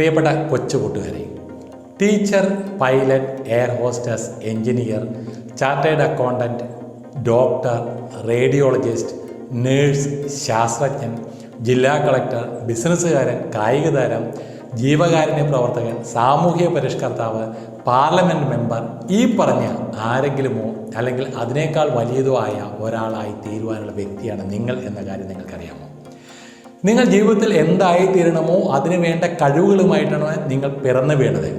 പ്രിയപ്പെട്ട കൊച്ചു കൂട്ടുകാരെ teacher pilot air hostess engineer chartered accountant doctor radiologist nurse ശാസ്ത്രജ്ഞൻ ജില്ലാ കളക്ടർ ബിസിനസ്സുകാരൻ കായിക താരം ജീവകാരുണ്യ പ്രവർത്തകൻ സാമൂഹിക പരിഷ്കർത്താവ് പാർലമെന്റ് മെമ്പർ ഈ പറഞ്ഞ ആരെങ്കിലുമോ അല്ലെങ്കിൽ അതിനേക്കാൾ വലിയതോ ആയ ഒരാളായി തീരുവാനുള്ള വ്യക്തിയാണ് നിങ്ങൾ എന്ന കാര്യം നിങ്ങൾക്കറിയാമോ? നിങ്ങൾ ജീവിതത്തിൽ എന്തായി തീരണമോ അതിനു വേണ്ട കഴിവുകളുമായിട്ടാണ് നിങ്ങൾ പിറന്നു വീണത്.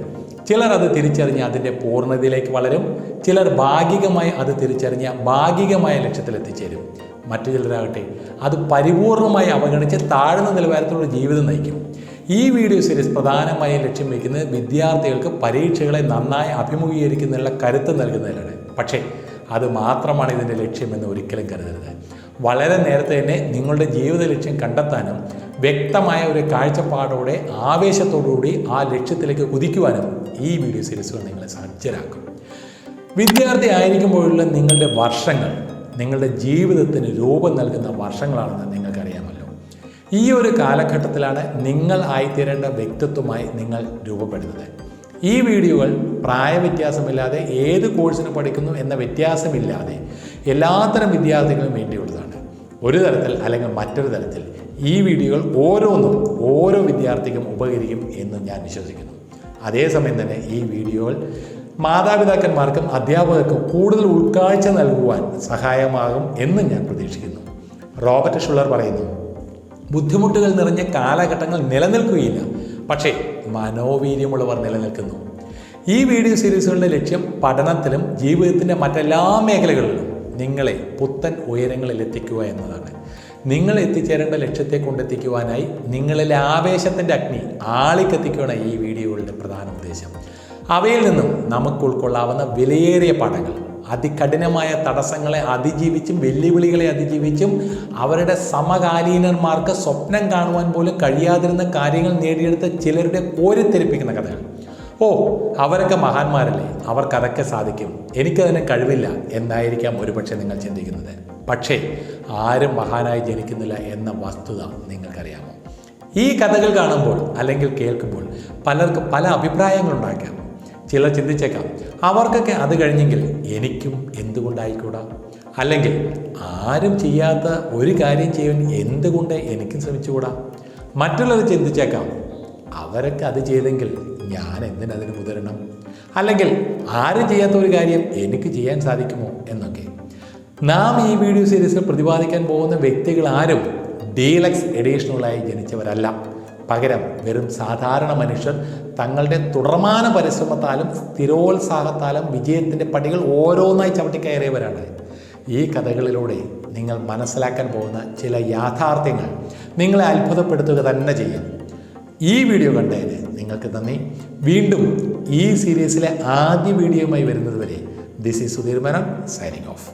ചിലർ അത് തിരിച്ചറിഞ്ഞ് അതിന്റെ പൂർണതയിലേക്ക് വളരും. ചിലർ ഭാഗികമായി അത് തിരിച്ചറിഞ്ഞ് ഭാഗികമായ ലക്ഷ്യത്തിലെത്തിച്ചേരും. മറ്റു ചിലരാകട്ടെ അത് പരിപൂർണമായി അവഗണിച്ച് താഴ്ന്ന നിലവാരത്തിലുള്ള ജീവിതം നയിക്കും. ഈ വീഡിയോ സീരീസ് പ്രധാനമായും ലക്ഷ്യം വയ്ക്കുന്നത് വിദ്യാർത്ഥികൾക്ക് പരീക്ഷകളെ നന്നായി അഭിമുഖീകരിക്കുന്നതിനുള്ള കരുത്ത് നൽകുന്നതിലാണ്. പക്ഷേ അത് മാത്രമാണ് ഇതിന്റെ ലക്ഷ്യമെന്ന് ഒരിക്കലും കരുതരുത്. വളരെ നേരത്തെ തന്നെ നിങ്ങളുടെ ജീവിത ലക്ഷ്യം കണ്ടെത്താനും വ്യക്തമായ ഒരു കാഴ്ചപ്പാടോടെ ആവേശത്തോടുകൂടി ആ ലക്ഷ്യത്തിലേക്ക് കുതിക്കുവാനും ഈ വീഡിയോ സീരീസുകൾ നിങ്ങളെ സജ്ജരാക്കും. വിദ്യാർത്ഥി ആയിരിക്കുമ്പോഴുള്ള നിങ്ങളുടെ വർഷങ്ങൾ നിങ്ങളുടെ ജീവിതത്തിന് രൂപം നൽകുന്ന വർഷങ്ങളാണെന്ന് നിങ്ങൾക്കറിയാമല്ലോ. ഈ ഒരു കാലഘട്ടത്തിലാണ് നിങ്ങൾ ആയിത്തീരേണ്ട വ്യക്തിത്വമായി നിങ്ങൾ രൂപപ്പെടുന്നത്. ഈ വീഡിയോകൾ പ്രായവ്യത്യാസമില്ലാതെ ഏത് കോഴ്സിന് പഠിക്കുന്നു എന്ന വ്യത്യാസമില്ലാതെ എല്ലാത്തരം വിദ്യാർത്ഥികളും വേണ്ടിയുള്ളതാണ്. ഒരു തരത്തിൽ അല്ലെങ്കിൽ മറ്റൊരു തരത്തിൽ ഈ വീഡിയോകൾ ഓരോന്നും ഓരോ വിദ്യാർത്ഥിക്കും ഉപകരിക്കും എന്ന് ഞാൻ വിശ്വസിക്കുന്നു. അതേസമയം തന്നെ ഈ വീഡിയോകൾ മാതാപിതാക്കന്മാർക്കും അധ്യാപകർക്കും കൂടുതൽ ഉൾക്കാഴ്ച നൽകുവാൻ സഹായമാകും എന്ന് ഞാൻ പ്രതീക്ഷിക്കുന്നു. റോബർട്ട് ഷുള്ളർ പറയുന്നു ബുദ്ധിമുട്ടുകൾ നിറഞ്ഞ കാലഘട്ടങ്ങൾ നിലനിൽക്കുകയില്ല പക്ഷേ മനോവീര്യമുള്ളവർ നിലനിൽക്കുന്നു. ഈ വീഡിയോ സീരീസുകളുടെ ലക്ഷ്യം പഠനത്തിലും ജീവിതത്തിന്റെ മറ്റെല്ലാ മേഖലകളിലും നിങ്ങളെ പുത്തൻ ഉയരങ്ങളിൽ എത്തിക്കുക എന്നതാണ്. നിങ്ങൾ എത്തിച്ചേരേണ്ട ലക്ഷ്യത്തെ കൊണ്ടെത്തിക്കുവാനായി നിങ്ങളിലെ ആവേശത്തിന്റെ അഗ്നി ആളിക്കെത്തിക്കുകയാണ് ഈ വീഡിയോകളുടെ പ്രധാന ഉദ്ദേശം. അവയിൽ നിന്നും നമുക്ക് ഉൾക്കൊള്ളാവുന്ന വിലയേറിയ പാഠങ്ങൾ അതികഠിനമായ തടസ്സങ്ങളെ അതിജീവിച്ചും വെല്ലുവിളികളെ അതിജീവിച്ചും അവരുടെ സമകാലീനന്മാർക്ക് സ്വപ്നം കാണുവാൻ പോലും കഴിയാതിരുന്ന കാര്യങ്ങൾ നേടിയെടുത്ത ചിലരുടെ കോരിത്തെരിപ്പിക്കുന്ന കഥകൾ. ഓ അവരൊക്കെ മഹാന്മാരല്ലേ? അവർക്കതൊക്കെ സാധിക്കും. എനിക്കതിന് കഴിവില്ല എന്നായിരിക്കാം ഒരുപക്ഷെ നിങ്ങൾ ചിന്തിക്കുന്നത്. പക്ഷേ ആരും മഹാനായി ജനിക്കുന്നില്ല എന്ന വസ്തുത നിങ്ങൾക്കറിയാമോ? ഈ കഥകൾ കാണുമ്പോൾ അല്ലെങ്കിൽ കേൾക്കുമ്പോൾ പലർക്കും പല അഭിപ്രായങ്ങൾ അഭിപ്രായങ്ങളുണ്ടാക്കാം ചിലർ ചിന്തിച്ചേക്കാം അവർക്കൊക്കെ അത് കഴിഞ്ഞെങ്കിൽ എനിക്കും എന്തുകൊണ്ടായിക്കൂടാ? അല്ലെങ്കിൽ ആരും ചെയ്യാത്ത ഒരു കാര്യം ചെയ്യാൻ എന്തുകൊണ്ട് എനിക്കും ശ്രമിച്ചുകൂടാ? മറ്റുള്ളവർ ചിന്തിച്ചേക്കാം അവരൊക്കെ അത് ചെയ്തെങ്കിൽ ഞാൻ എന്തിനതിന് മുതിരണം? അല്ലെങ്കിൽ ആരും ചെയ്യാത്ത ഒരു കാര്യം എനിക്ക് ചെയ്യാൻ സാധിക്കുമോ എന്നൊക്കെ. നാം ഈ വീഡിയോ സീരീസിൽ പ്രതിപാദിക്കാൻ പോകുന്ന വ്യക്തികൾ ആരും ഡീലക്സ് എഡീഷണലായി ജനിച്ചവരല്ല. പകരം വെറും സാധാരണ മനുഷ്യർ തങ്ങളുടെ തുടർമാന പരിശ്രമത്താലും സ്ഥിരോത്സാഹത്താലും വിജയത്തിന്റെ പടികൾ ഓരോന്നായി ചവിട്ടിക്കയറിയവരാണ്. ഈ കഥകളിലൂടെ നിങ്ങൾ മനസ്സിലാക്കാൻ പോകുന്ന ചില യാഥാർത്ഥ്യങ്ങൾ നിങ്ങളെ അത്ഭുതപ്പെടുത്തുക തന്നെ ചെയ്യും. ഈ വീഡിയോ കണ്ടതിന് നിങ്ങൾക്ക് നന്ദി. വീണ്ടും ഈ സീരീസിലെ ആദ്യ വീഡിയോയുമായി വരുന്നത് വരെ this is Sudheer Menon signing off